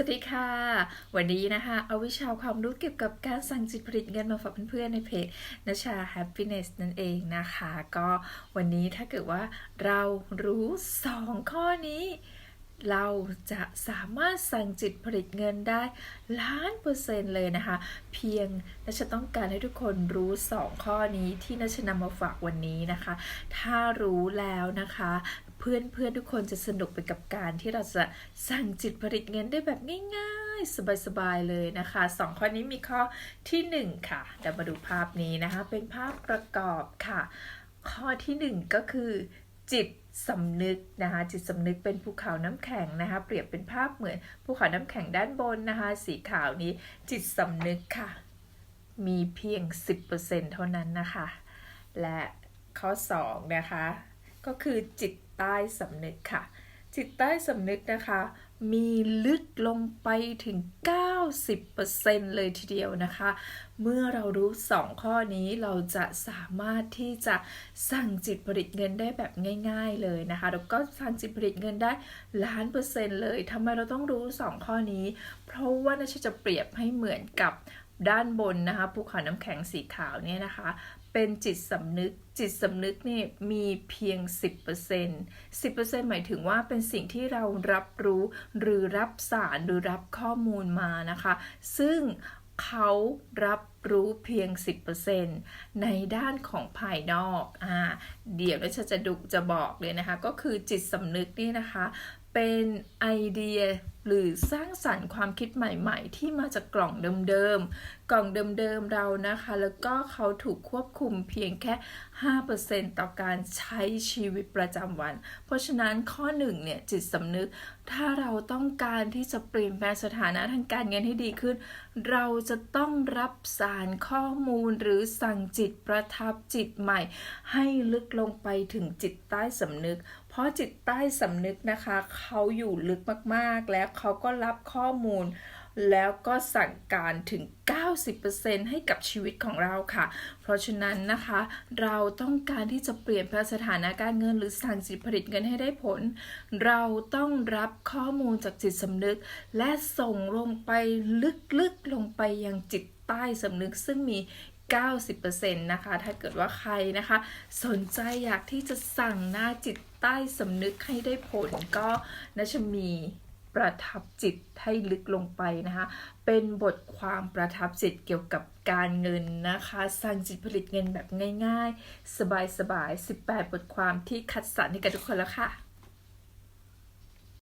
สวัสดีค่ะ วันนี้นะคะ เอาวิชาความรู้เกี่ยวกับการสั่งจิตผลิตเงินมาฝากเพื่อนๆในเพจนชา happiness นั่นเองนะคะ ก็วันนี้ถ้าเกิดว่าเรารู้ 2 ข้อนี้ เราจะสามารถสั่งจิตผลิตเงินได้ล้านเปอร์เซ็นต์เลยนะคะ เพียงนัชต้องการให้ทุกคนรู้ 2 ข้อนี้ที่นัชนำมาฝากวันนี้นะคะ ถ้ารู้แล้วนะคะ เพื่อนเพื่อนทุกคนจะสนุกไปกับการที่เราจะสั่งจิตผลิตเงินได้แบบง่ายๆ สบายๆเลยนะคะสองข้อนี้มีข้อทีหนึ่1 ค่ะเดี๋ยวมาดูภาพนี้นะคะ เป็นภาพประกอบค่ะ ข้อทีหนึ่1 ก็คือ จิตสำนึกนะคะจิตสำนึกเป็นภูเขาน้ำแข็งนะคะ เปรียบเป็นภาพเหมือนภูเขาน้ำแข็งด้านบนนะคะ สีขาวนี้จิตสำนึกค่ะ มีเพียง 10%เท่านั้นนะคะ และข้อ 2 นะคะ ก็คือจิตใต้สำนึกค่ะ จิตใต้สำนึกนะคะ มีลึกลงไปถึง 90%เลยทีเดียวนะคะ เมื่อเรารู้ 2 ข้อนี้เราจะสามารถที่จะสั่งจิตผลิตเงินได้แบบง่าย ๆเลยนะคะ แล้วก็สั่งจิตผลิตเงินได้ล้านเปอร์เซ็นต์เลยทำไมเราต้องรู้ 2 ข้อนี้ เพราะว่านาจะเปรียบให้เหมือนกับด้านบนนะคะภูเขาน้ำแข็งสีขาวเนี่ยนะคะเป็นจิตสำนึก จิตสำนึกนี่มีเพียง 10% 10%หมายถึงว่าเป็นสิ่งที่เรารับรู้หรือรับสารหรือรับข้อมูลมานะคะ ซึ่งเขารับ รู้เพียง 10%ในด้านของภายนอกอ่าเดี๋ยวเราจะดุจะบอกเลยนะคะ ก็คือจิตสำนึกนี่นะคะ เป็นไอเดียหรือสร้างสรรค์ความคิดใหม่ๆ ที่มาจากกล่องเดิมๆ กล่องเดิมๆเรานะคะ แล้วก็เขาถูกควบคุมเพียงแค่ 5%ต่อการใช้ชีวิตประจำวัน เพราะฉะนั้นข้อ1เนี่ยจิตสำนึก ถ้าเราต้องการที่จะเปลี่ยนแปลงสถานะทางการเงินให้ดีขึ้น เราจะต้องรับสารข้อมูลหรือสั่งจิตประทับจิตใหม่ ให้ลึกลงไปถึงจิตใต้สำนึก เพราะจิตใต้สำนึกนะคะ เขาอยู่ลึกมากๆ แล้วเขาก็รับข้อมูล แล้วก็สั่งการถึง 90%ให้กับชีวิตของเราค่ะ เพราะฉะนั้นนะคะ เราต้องการที่จะเปลี่ยนแปลงสถานะการเงิน หรือสั่งจิตผลิตเงินให้ได้ผล เราต้องรับข้อมูลจากจิตสำนึก และส่งลงไปลึกๆลงไปยังจิตใต้สำนึกซึ่งมี90%นะคะ ถ้าเกิดว่าใครนะคะ สนใจอยากที่จะสั่งหน้าจิตใต้สำนึกให้ได้ผลก็น่าจะมี ประทับจิตให้ลึกลงไปนะคะ เป็นบทความประทับจิตเกี่ยวกับการเงินนะคะ สร้างจิตผลิตเงินแบบง่าย ๆ สบายๆ 18 บทความที่คัดสรรให้กับทุกคนแล้วค่ะ